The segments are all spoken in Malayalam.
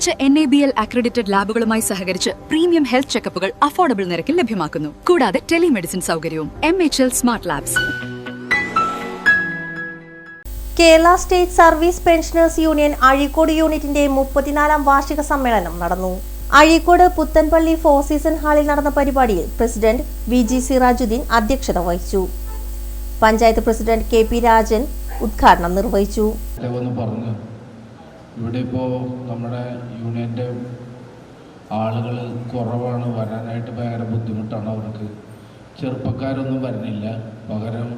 മികച്ച N A B L accredited ലാബുകളുമായി സഹകരിച്ച് പ്രീമിയം ഹെൽത്ത് ചെക്കപ്പുകൾ അഫോർഡബിൾ നിരക്കിൽ ലഭ്യമാക്കുന്നു. കൂടാതെ ടെലിമെഡിസിൻ സൗകര്യവും M H L smart labs Kerala state service pensioners union Azhikode യൂണിറ്റിന്റെ മുപ്പത്തിനാലാം വാർഷിക സമ്മേളനം നടന്നു. അഴീക്കോട് പുത്തൻപള്ളി ഫോർ സീസൺ ഹാളിൽ നടന്ന പരിപാടിയിൽ പ്രസിഡന്റ് വി ജി സിറാജുദ്ദീൻ അധ്യക്ഷത വഹിച്ചു. Panchayat president K P Rajan ഉദ്ഘാടനം നിർവഹിച്ചു. ഇവിടെ ഇപ്പോൾ നമ്മുടെ യൂണിയന്റെ ആളുകൾ കുറവാണ് വരാനായിട്ട് ഭയങ്കര ബുദ്ധിമുട്ടാണ്. അവർക്ക് ചെറുപ്പക്കാരൊന്നും വരുന്നില്ല. പകരം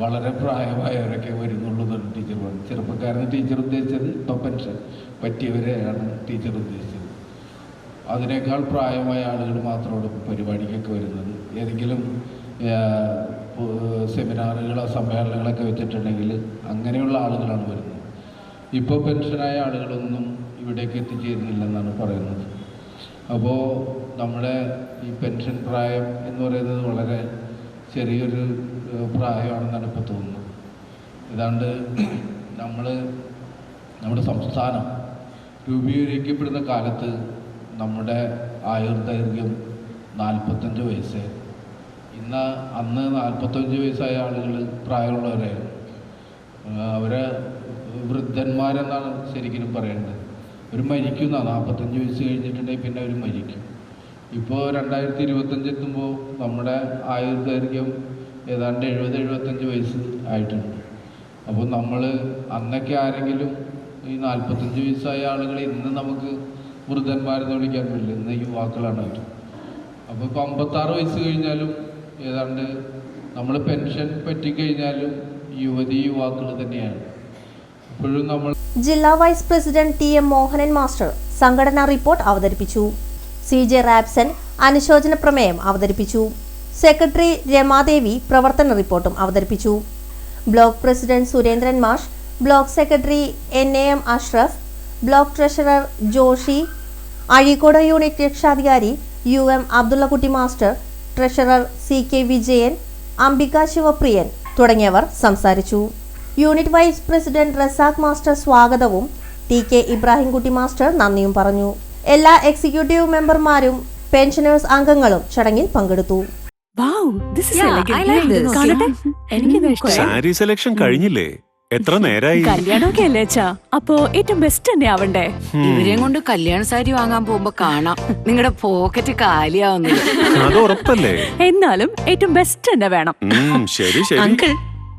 വളരെ പ്രായമായവരൊക്കെ വരുന്നുള്ളൂ എന്നാണ് ടീച്ചർ പറഞ്ഞത് ചെറുപ്പക്കാരെന്ന് ടീച്ചർ ഉദ്ദേശിച്ചത് ഇപ്പം പെൻഷൻ പറ്റിയവരെയാണ് ടീച്ചർ ഉദ്ദേശിച്ചത്. അതിനേക്കാൾ പ്രായമായ ആളുകൾ മാത്രമാണ് പരിപാടിക്കൊക്കെ വരുന്നത്. ഏതെങ്കിലും സെമിനാറുകളോ സമ്മേളനങ്ങളൊക്കെ വെച്ചിട്ടുണ്ടെങ്കിൽ അങ്ങനെയുള്ള ആളുകളാണ് വരുന്നത്. ഇപ്പോൾ പെൻഷനായ ആളുകളൊന്നും ഇവിടേക്ക് എത്തിച്ചേരുന്നില്ലെന്നാണ് പറയുന്നത്. അപ്പോൾ നമ്മുടെ ഈ പെൻഷൻ പ്രായം എന്ന് പറയുന്നത് വളരെ ചെറിയൊരു പ്രായമാണെന്നാണ് ഇപ്പോൾ തോന്നുന്നത്. ഏതാണ്ട് നമ്മൾ നമ്മുടെ സംസ്ഥാനം രൂപീകരിക്കപ്പെടുന്ന കാലത്ത് നമ്മുടെ ആയുർദൈർഘ്യം നാൽപ്പത്തഞ്ച് വയസ്സ്. ഇന്ന് അന്ന് നാൽപ്പത്തഞ്ച് വയസ്സായ ആളുകൾ പ്രായമുള്ളവരായിരുന്നു. അവരെ വൃദ്ധന്മാരെന്നാണ് ശരിക്കും പറയേണ്ടത്. അവർ മരിക്കുന്ന നാൽപ്പത്തഞ്ച് വയസ്സ് കഴിഞ്ഞിട്ടുണ്ടെങ്കിൽ പിന്നെ അവർ മരിക്കും. ഇപ്പോൾ രണ്ടായിരത്തി ഇരുപത്തഞ്ച് എത്തുമ്പോൾ നമ്മുടെ ആയുർദൈർഘ്യം ഏതാണ്ട് എഴുപത് എഴുപത്തഞ്ച് വയസ്സ് ആയിട്ടുണ്ട്. അപ്പോൾ നമ്മൾ അന്നൊക്കെ ആരെങ്കിലും ഈ നാൽപ്പത്തഞ്ച് വയസ്സായ ആളുകൾ ഇന്ന് നമുക്ക് വൃദ്ധന്മാരെന്ന് വിളിക്കാൻ പറ്റില്ല. ഇന്ന് യുവാക്കളാണ് അവർ. അപ്പോൾ ഇപ്പോൾ അമ്പത്താറ് വയസ്സ് കഴിഞ്ഞാലും ഏതാണ്ട് നമ്മൾ പെൻഷൻ പറ്റിക്കഴിഞ്ഞാലും യുവതി യുവാക്കൾ തന്നെയാണ്. ജില്ലാ vice president T M Mohanan master സംഘടനാ റിപ്പോർട്ട് അവതരിപ്പിച്ചു. സി ജെ റാപ്സൺ അനുശോചന പ്രമേയം അവതരിപ്പിച്ചു. സെക്രട്ടറി രമാദേവി പ്രവർത്തന റിപ്പോർട്ടും അവതരിപ്പിച്ചു. ബ്ലോക്ക് പ്രസിഡന്റ് സുരേന്ദ്രൻ മാഷ് block secretary N A M Ashraf block treasurer Joshi Azhikode unit രക്ഷാധികാരി U M Abdullakutty master treasurer C K Vijayan Ambika Sivapriyan തുടങ്ങിയവർ സംസാരിച്ചു. Unit vice president Razak master സ്വാഗതവും ടി കെ ഇബ്രാഹിംകുട്ടി മാസ്റ്റർ നന്ദിയും പറഞ്ഞു. എല്ലാ എക്സിക്യൂട്ടീവ് മെമ്പർമാരും പെൻഷനേഴ്സ് അംഗങ്ങളും ചടങ്ങിൽ പങ്കെടുത്തു. സാരി സെലക്ഷൻ കഴിഞ്ഞില്ലേ? എത്ര നേരായി? കല്യാണമൊക്കെ അല്ലേ അച്ഛാ? അപ്പോ ഏറ്റവും ബെസ്റ്റ് തന്നെ ആവണ്ടേ? ഇവരെയും കൊണ്ട് കല്യാണ സാരി വാങ്ങാൻ പോകുമ്പോ കാണാം. നിങ്ങളുടെ പോക്കറ്റ് കാലിയാവുന്നത്. അത് ഉറപ്പല്ലേ? എന്നാലും ഏറ്റവും ബെസ്റ്റ് തന്നെ വേണം. ശരി ശരി. അങ്കിൾ